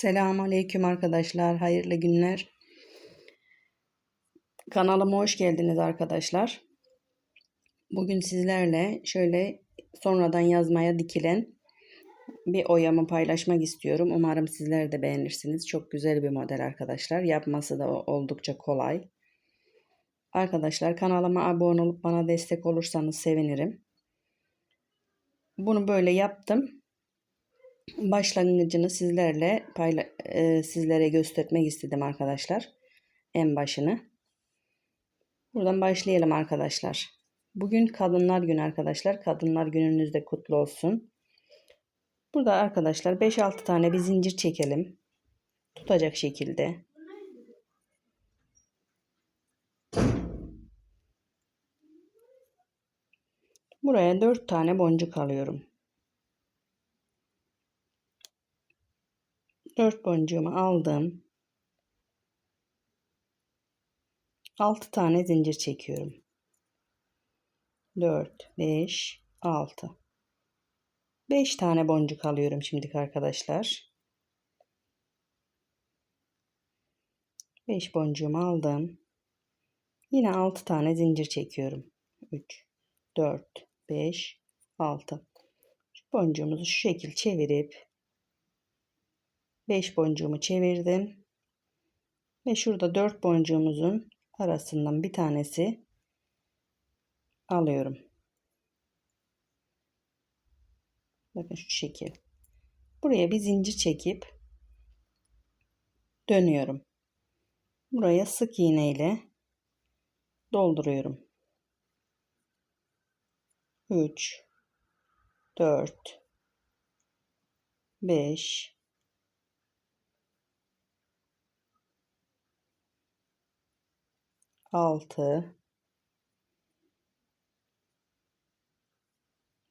Selamun Aleyküm arkadaşlar. Hayırlı günler. Kanalıma hoş geldiniz arkadaşlar. Bugün sizlerle şöyle sonradan yazmaya dikilen bir oyamı paylaşmak istiyorum. Umarım sizler de beğenirsiniz. Çok güzel bir model arkadaşlar. Yapması da oldukça kolay. Arkadaşlar kanalıma abone olup bana destek olursanız sevinirim. Bunu böyle yaptım başlangıcını sizlerle payla e, sizlere göstermek istedim arkadaşlar. En başını. Buradan başlayalım arkadaşlar. Bugün Kadınlar Günü arkadaşlar. Kadınlar Gününüz de kutlu olsun. Burada arkadaşlar 5-6 tane bir zincir çekelim. Tutacak şekilde. Buraya 4 tane boncuk alıyorum. 4 boncuğumu aldım. 6 tane zincir çekiyorum. 4, 5, 6. 5 tane boncuk alıyorum şimdiki arkadaşlar. 5 boncuğumu aldım. Yine 6 tane zincir çekiyorum. 3, 4, 5, 6. Şu boncuğumuzu şu şekil çevirip 5 boncuğumu çevirdim. Ve şurada 4 boncuğumuzun arasından bir tanesi alıyorum. Bakın şu şekil. Buraya bir zincir çekip dönüyorum. Buraya sık iğne ile dolduruyorum. 3 4 5 6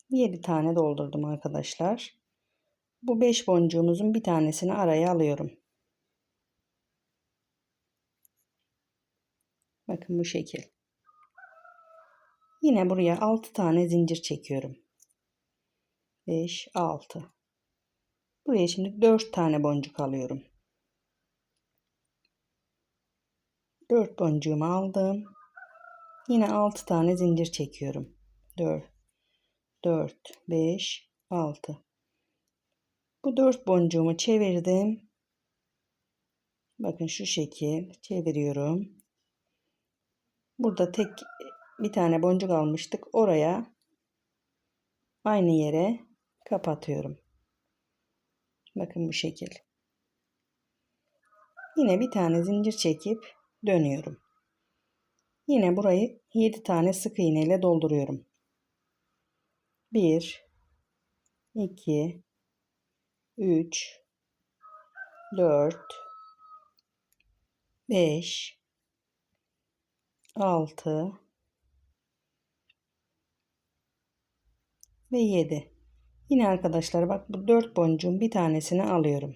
7 tane doldurdum arkadaşlar. Bu 5 boncuğumuzun bir tanesini araya alıyorum. Bakın bu şekil. Yine buraya 6 tane zincir çekiyorum. 5 6 Buraya şimdi 4 tane boncuk alıyorum. 4 boncuğumu aldım. Yine 6 tane zincir çekiyorum. 4 4 5 6 Bu 4 boncuğumu çevirdim. Bakın şu şekil çeviriyorum. Burada tek bir tane boncuk almıştık. Oraya aynı yere kapatıyorum. Bakın bu şekil. Yine bir tane zincir çekip dönüyorum. Yine burayı 7 tane sık iğne ile dolduruyorum. 1 2 3 4 5 6 ve 7. Yine arkadaşlar bak bu 4 boncuğun bir tanesini alıyorum.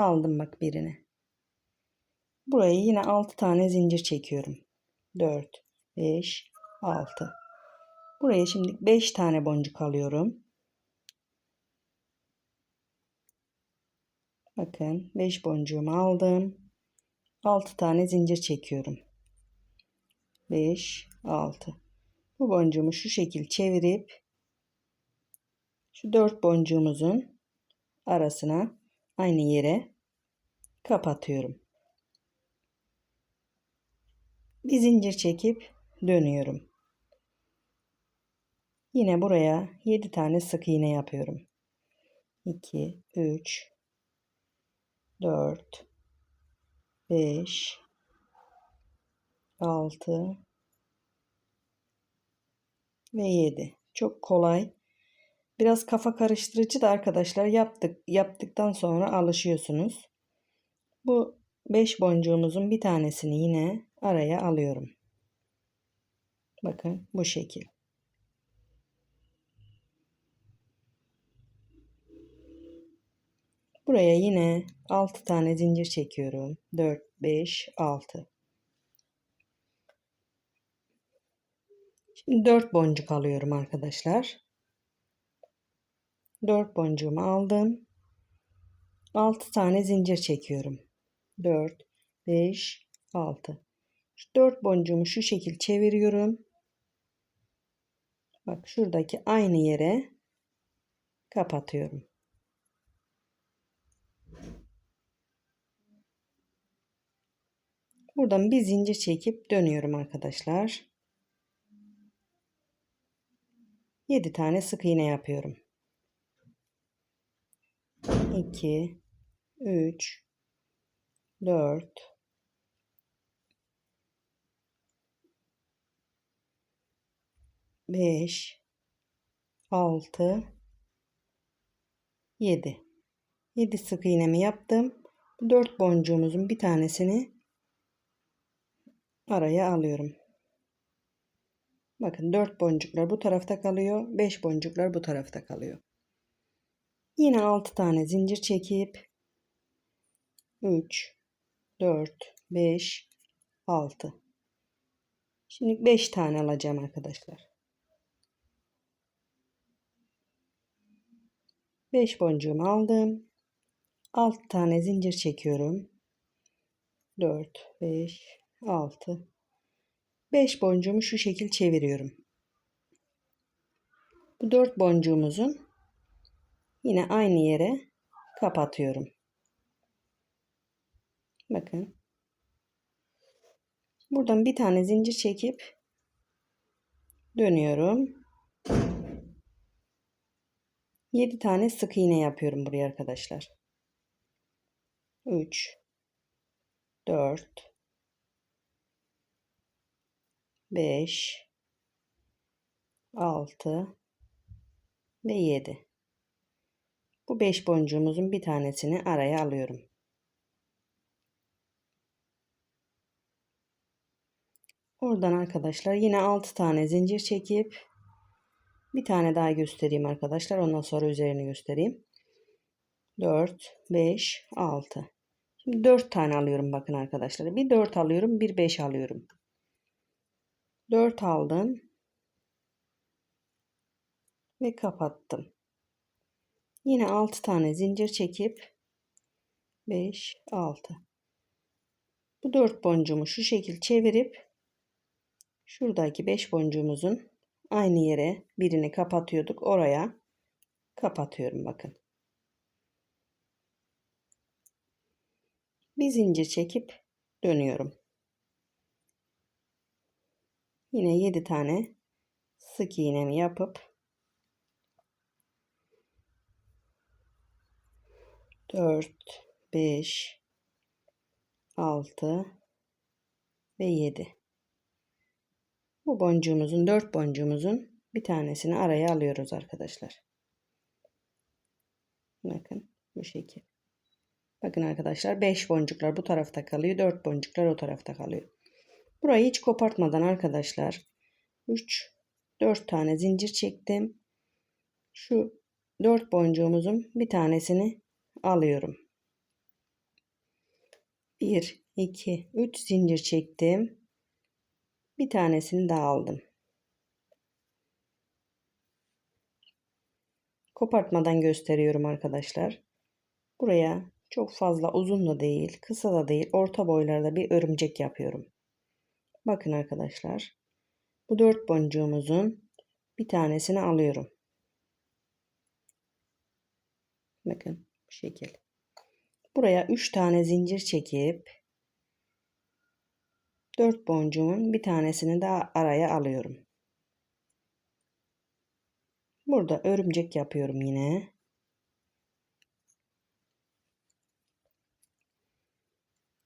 Aldım bak birini. Buraya yine 6 tane zincir çekiyorum. 4, 5, 6. Buraya şimdi 5 tane boncuk alıyorum. Bakın 5 boncuğumu aldım. 6 tane zincir çekiyorum. 5, 6. Bu boncuğumu şu şekil çevirip şu 4 boncuğumuzun arasına aynı yere kapatıyorum. Bir zincir çekip dönüyorum. Yine buraya 7 tane sık iğne yapıyorum. 2 3 4 5 6 ve 7. Çok kolay Biraz kafa karıştırıcı da arkadaşlar yaptık. Yaptıktan sonra alışıyorsunuz. Bu 5 boncuğumuzun bir tanesini yine araya alıyorum. Bakın bu şekil. Buraya yine 6 tane zincir çekiyorum. 4, 5, 6. Şimdi 4 boncuk alıyorum arkadaşlar. 4 boncuğumu aldım. 6 tane zincir çekiyorum. 4, 5, 6. Şu 4 boncuğumu şu şekil çeviriyorum. Bak şuradaki aynı yere kapatıyorum. Buradan bir zincir çekip dönüyorum arkadaşlar. 7 tane sık iğne yapıyorum. 2 3 4 5 6 7 7 sık iğnemi yaptım. 4 boncuğumuzun bir tanesini araya alıyorum. Bakın 4 boncuklar bu tarafta kalıyor. 5 boncuklar bu tarafta kalıyor. Yine 6 tane zincir çekip 3 4 5 6 Şimdi 5 tane alacağım arkadaşlar. 5 boncuğumu aldım. 6 tane zincir çekiyorum. 4 5 6 5 boncuğumu şu şekil çeviriyorum. Bu 4 boncuğumuzun yine aynı yere kapatıyorum. Bakın. Buradan bir tane zincir çekip dönüyorum. 7 tane sık iğne yapıyorum buraya arkadaşlar. 3 4 5 6 ve 7. Bu 5 boncuğumuzun bir tanesini araya alıyorum. Oradan arkadaşlar yine 6 tane zincir çekip bir tane daha göstereyim arkadaşlar. Ondan sonra üzerini göstereyim. 4, 5, 6. Şimdi 4 tane alıyorum bakın arkadaşlar. Bir 4 alıyorum, bir 5 alıyorum. 4 aldım. Ve kapattım. Yine 6 tane zincir çekip 5 6. Bu 4 boncuğumu şu şekil çevirip şuradaki 5 boncuğumuzun aynı yere birini kapatıyorduk. Oraya kapatıyorum bakın. Bir zincir çekip dönüyorum. Yine 7 tane sık iğnemi yapıp 4 5 6 ve 7 bu boncuğumuzun 4 boncuğumuzun bir tanesini araya alıyoruz arkadaşlar. Bakın bu şekil. Bakın arkadaşlar 5 boncuklar bu tarafta kalıyor. 4 boncuklar o tarafta kalıyor. Burayı hiç kopartmadan arkadaşlar 3 4 tane zincir çektim. Şu 4 boncuğumuzun bir tanesini alıyorum. 1 2 3 zincir çektim. Bir tanesini daha aldım. Kopartmadan gösteriyorum arkadaşlar. Buraya çok fazla uzun da değil, kısa da değil, orta boylarda bir örümcek yapıyorum. Bakın arkadaşlar. Bu dört boncuğumuzun bir tanesini alıyorum. Bakın bu şekil. Buraya üç tane zincir çekip dört boncuğun bir tanesini daha araya alıyorum. Burada örümcek yapıyorum yine.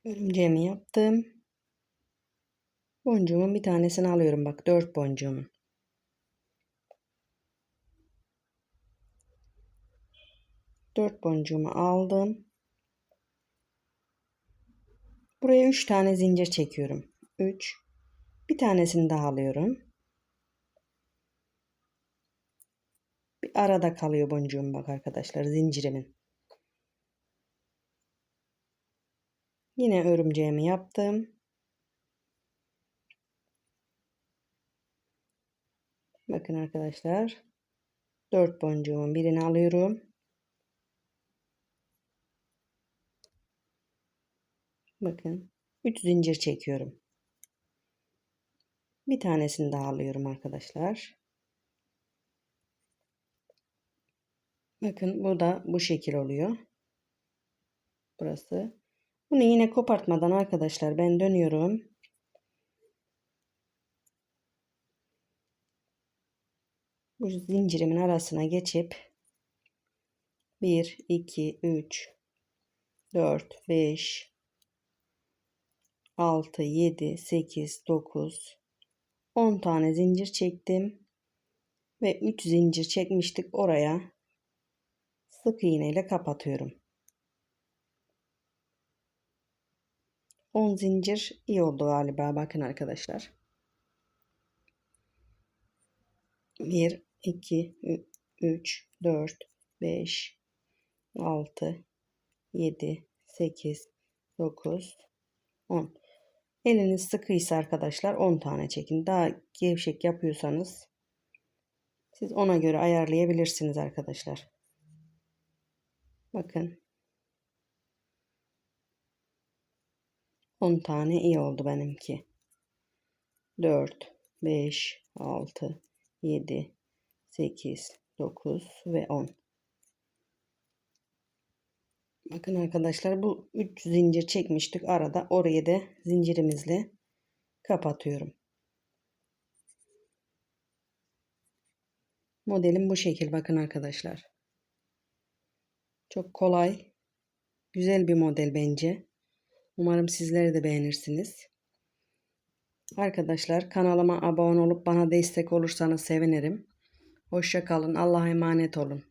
Örümceğimi yaptım. Boncuğumun bir tanesini alıyorum bak dört boncuğumun. Dört boncuğumu aldım. Buraya üç tane zincir çekiyorum. Üç. Bir tanesini daha alıyorum. Bir arada kalıyor boncuğum bak arkadaşlar zincirimin. Yine örümceğimi yaptım. Bakın arkadaşlar. 4 boncuğumun birini alıyorum. Bakın 3 zincir çekiyorum. Bir tanesini daha alıyorum arkadaşlar. Bakın bu da bu şekil oluyor. Burası. Bunu yine kopartmadan arkadaşlar ben dönüyorum. Bu zincirimin arasına geçip 1, 2, 3, 4, 5, 6, 7, 8, 9, 10 tane zincir çektim. Ve 3 zincir çekmiştik oraya. Sık iğne ile kapatıyorum. 10 zincir iyi oldu galiba bakın arkadaşlar. 1 2 3 4 5 6 7 8 9 10 Eliniz sıkıysa arkadaşlar 10 tane çekin. Daha gevşek yapıyorsanız siz ona göre ayarlayabilirsiniz arkadaşlar. Bakın 10 tane iyi oldu benimki. 4 5 6 7 8 9 ve 10. Bakın arkadaşlar bu 3 zincir çekmiştik arada. Oraya da zincirimizle kapatıyorum. Modelim bu şekil bakın arkadaşlar. Çok kolay. Güzel bir model bence. Umarım sizler de beğenirsiniz. Arkadaşlar kanalıma abone olup bana destek olursanız sevinirim. Hoşça kalın. Allah'a emanet olun.